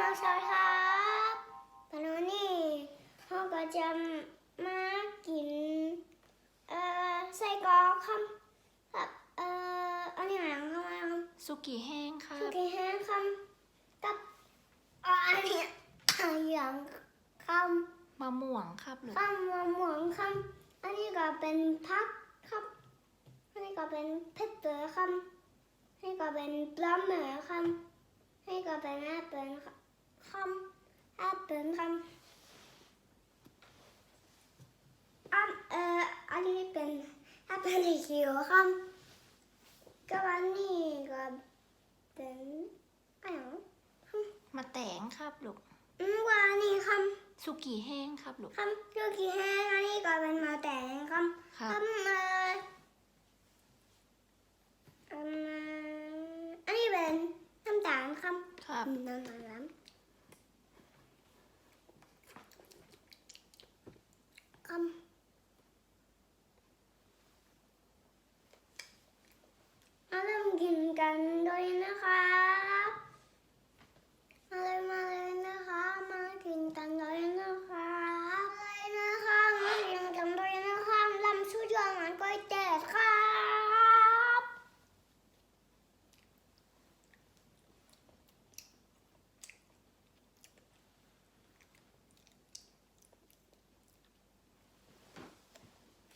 น้องชายครับวันนี้เราก็จะมากินเอ่อไส้กรอกครับกับเอ่ออันนี้อะไรครับอะไรครับสุกี้แห้งครัสุบกี้แห้งครับกับเอ่ออันนี้อันอย่างคำมะม่วงครับลูกคำมะม่วงคำอันนี้ก็เป็นพักครับ อันนี้ก็เป็นเพชรเตอร์ครับอันนี้ก็เป็นปลาหมึกครับอันนี้ก็เป็นแอปเปิ ลครับแอปเปิลครับอันเอ่ออันนี้เป็นแอปเปิลเขียวครับก็อันนี้ก็เป็นอะไรอะมะแตงครับลูกอืมว่าอันนี้ครับสุกี้แห้งครับลูกคำคือกี่แห้งอันนี้ก็เป็นมาแต่งคำครับคำเอ่ออืมอันนี้เป็นน้ำตาลคำครับน้ำตาลคำมาเริ่มกินกันด้วยนะครับมาเลยมาเลยนะคะ มากินกันเลยนะคะมาเลยนะคะมากินกันด้วยนะคะลำชุดยองมันก๋วยเตี๋ยวครับ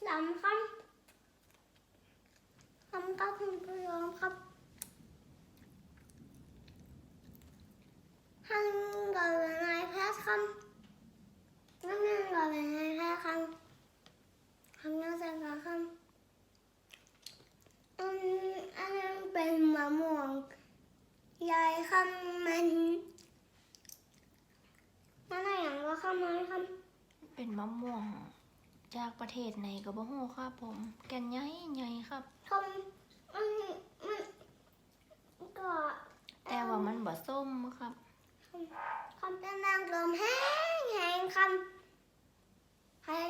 ลำครับลำครับคุณผู้ชมครับฮันก็เป็นายแพทย์ครับนั่นนึงก็เป็นายแพทย์ครับทำนเสร็จแล้วครับอืมอันนั้นเป็นมะม่วงยายครับมันนั่นอะไรอย่างก็เข้ามาครับเป็นมะม่วง จากประเทศไหนก็บ่ฮู้ครับผม แก่นใหญ่ใหญ่ครับทำมันมันก็แต่ว่ามันบ่ส้มครับ คำเป็นนางลมแห้งแห้งคำให้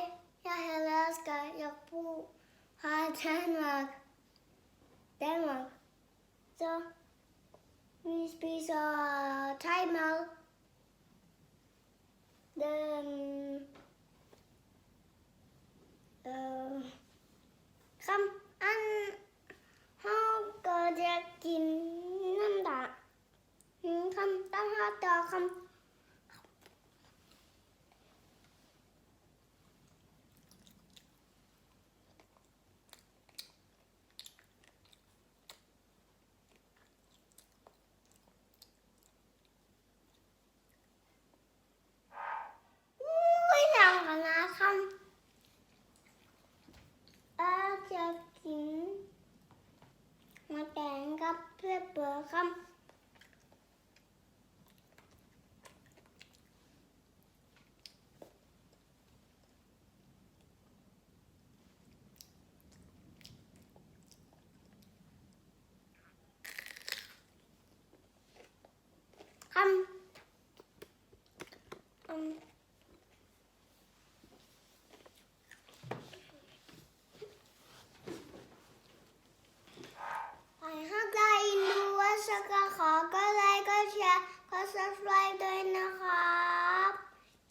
ยาเฮลสกายากพูหาเดนมาร์กเดนมาร์กจะมีสปีซาไทยเมลเดินเอ่อคำอันเขาก็จะกินน้ำตาล อืมคำ ตั้งห้าต่อคำอุ้ยดังกันนะคำเออจะกินมาแต่งกับเพื่อเปลือกคำ คำอืมไปห้าไกลดู ว่าสักขอก็ไลค์ก็แชร์ก็ subscribe ด้วยนะครับ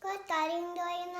ก็กระดิ่งด้วยนะ